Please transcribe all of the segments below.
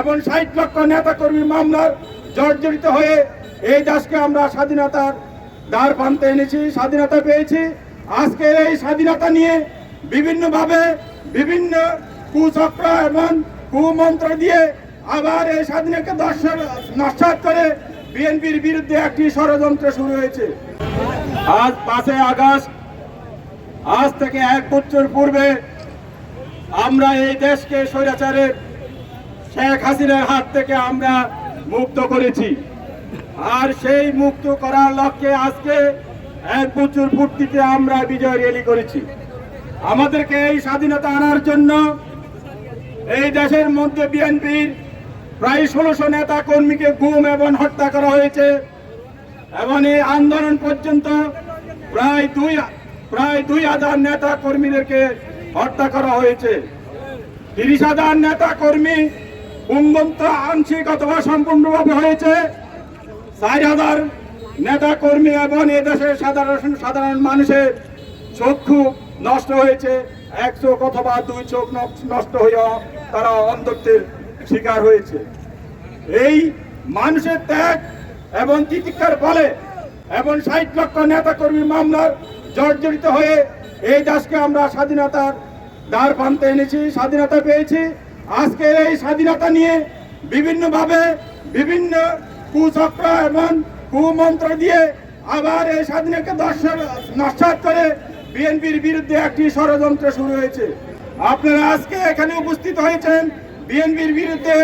এবং ষাট লক্ষ নেতা কর্মী মামলার জর্জরিত হয়ে এই দেশকে আমরা স্বাধীনতার দ্বার প্রান্তে এনেছি, স্বাধীনতা পেয়েছি। আজকের এই স্বাধীনতা নিয়ে বিভিন্নভাবে বিভিন্ন কুচক্র এবং কুমন্ত্র দিয়ে আবার এই স্বাধীনতাকে দর্শন, নস্বাত করে বিএনপির বিরুদ্ধে একটি ষড়যন্ত্র শুরু হয়েছে। আজ পাঁচই আগস্ট, আজ থেকে এক বছর পূর্বে আমরা এই দেশকে স্বৈরাচারের শেখ হাসিনার হাত থেকে আমরা মুক্ত করেছি। আর সেই মুক্ত করার লক্ষ্যে আজকে এক প্রচুর পূর্তিতে আমরা বিজয় র্যালি করেছি। আমাদেরকে এই স্বাধীনতা আনার জন্য এই দেশের মধ্যে বিএনপির প্রায় ষোলোশো নেতা কর্মীকে গুম এবং হত্যা করা হয়েছে এবং এই আন্দোলন পর্যন্ত প্রায় দুই প্রায় দুই হাজার নেতা কর্মীদেরকে হত্যা করা হয়েছে। তিরিশ হাজার নেতা কর্মী কুম্বন্ত আংশিক অথবা সম্পূর্ণভাবে হয়েছে। চার হাজার নেতা কর্মী এবং এদেশের সাধারণ সাধারণ মানুষের চক্ষু নষ্ট হয়েছে। এক চোখ অথবা দুই চোখ নষ্ট- হইয়া তারা অন্ধত্বের শিকার হয়েছে। এই মানুষের ত্যাগ এবং তিতিক্ষার ফলে এবং ষাট লক্ষ নেতা কর্মী মামলার জর্জরিত হয়ে এই দেশকে আমরা স্বাধীনতার দ্বার প্রান্তে এনেছি, স্বাধীনতা পেয়েছি। আজকের এই স্বাধীনতা নিয়ে বিভিন্নভাবে বিভিন্ন কুচক্র এবং কুমন্ত্র দিয়ে আবার এই স্বাধীনতাকে দর্শন, নস্বাত করে বিএনপির বিরুদ্ধে একটি ষড়যন্ত্র শুরু হয়েছে। আপনারা আজকে এখানে উপস্থিত হয়েছেন। বিএনপির বিরুদ্ধে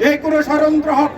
যে কোনো ষড়যন্ত্র হক